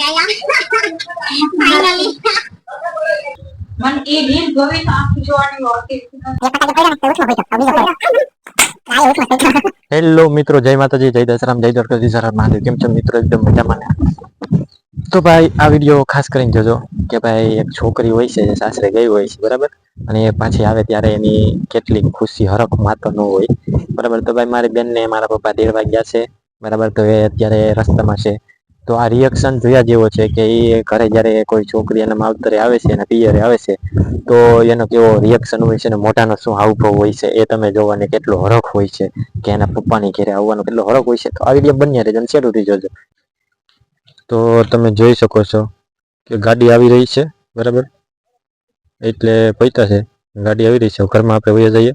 Finally મને એ reel ગમે તો આખી જોવાની હોતી હેલો મિત્રો. જય માતાજી, જય દશરામ, જય દ્વારકાજી સર મહાદેવ. કેમ છો મિત્રો? એકદમ મજામાં તો ભાઈ, આ વીડિયો ખાસ કરીને જોજો કે ભાઈ, એક છોકરી હોય છે જે સાસરે ગઈ હોય છે, બરાબર? અને એ પાછી આવે ત્યારે એની કેટલી ખુશી, હરખ માતો ન હોય. બરાબર? તો ભાઈ, મારી બેનને, મારા પપ્પા દેડવા ગયા છે. બરાબર? તો એ અત્યારે રસ્તામાં છે. તો આ રિએક્શન જોયા જેવો છે કે એ ઘરે જ્યારે કોઈ છોકરી એના માવતરે આવે છે, એના પિયરે આવે છે, તો એનો કેવો રિએક્શન હોય છે અને મોઢાનો શું હાવભાવ હોય છે એ તમે જોવાની કેટલો હરખ હોય છે કે એના પપ્પાની ઘરે આવવાનો કેટલો હરખ હોય છે. તો આ વીડિયો બન્યા રહેજો અને શેરથી જોજો. તો તમે જોઈ શકો છો કે ગાડી આવી રહી છે, બરાબર? એટલે પૈતા છે, ગાડી આવી રહી છે. ઘરમાં આપણે વયા જઈએ.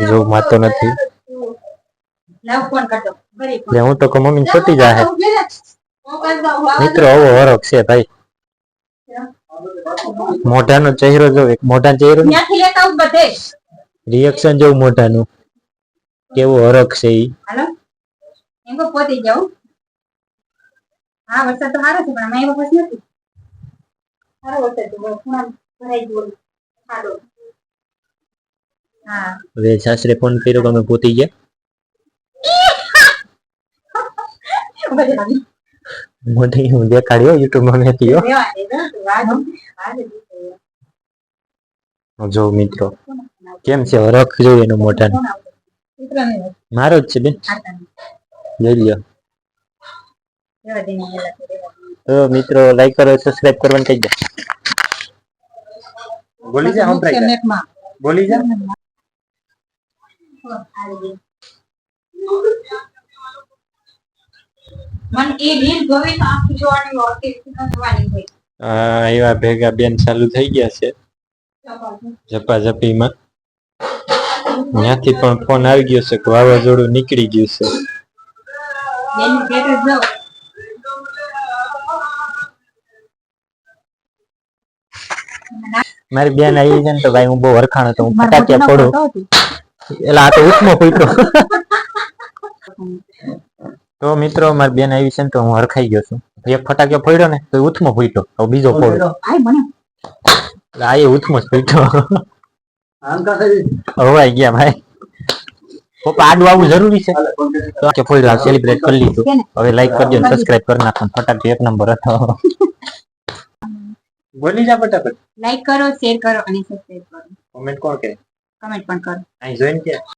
જ હા તો મમ્મી છૂટી જાય મિત્રો, આવો હરખ છે, ભાઈ. મોઢાનો ચહેરો જો, એક મોઢા ચહેરો રિએક્શન જેવું મોઢાનું. કેવો હરખ છે ઈ. એમ પોતી જાઉં. હા વરસાદ તો સારો છે પણ અમે એવો પછી નથી. સારો વરસાદ છે ખૂણા ભરાઈ ગયો ખાડો. હા. હવે સાસરે ફોન કર્યો કે અમે પોતી ગયા? મોઢી હું દેખાડ્યો યુટ્યુબમાં મેં થયો જ મિત્રો કેમ છે હરખ જોઈએ મોઢા? દીકરાને નથી. મારો જ છે બેન. લઈ જોઈ લ્યો રેવા દે ને, રેવા દે, રેવા દે. તો મિત્રો લાઈક કરો સબસ્ક્રાઇબ કરવાનું કહી દે. બોલી જા હમ બોલી જા. મને એ રીલ ગમે તો આખી જોવાની હોતી જોવાની હોય? આ એવા ભેગા બેન ચાલુ થઈ ગયા છે. ઝપાઝપીમાં. ત્યાંથી પણ ફોન આવી ગયો છે કે વાવાઝોડું નીકળી ગયું છે. મારી બેન આવી છે ને તો ભાઈ હું બહુ વરખાણ હતો હું ફટાકિયા ફોડું. એટલે આ તો ઉઠમો ફૂટ્યો. તો મિત્રો મારી બેન આવી છે ને તો હું હરખાઈ ગયો છું. એક ફટાક્યો ફોડ્યો ને તો ઉથમો ફૂટ્યો. હવે બીજો ફોડ્યો. એટલે આ એ ઉથમો જ ફૂટ્યો. હવાઈ ગયા ભાઈ. પપ્પા આડું આવું જરૂરી છે. તો કે ફોડ્યો સેલિબ્રેટ કરી લીધું. હવે લાઈક કરજો ને સબસ્ક્રાઇબ કરી નાખો ફટાક્યો એક નંબર હતો. બોલી જા ફટાફટ. લાઈક કરો શેર કરો અને સબસ્ક્રાઇબ કરો. કોમેન્ટ કોણ કરે? કમેન્ટ પણ કરો. અહીં જોઈન કે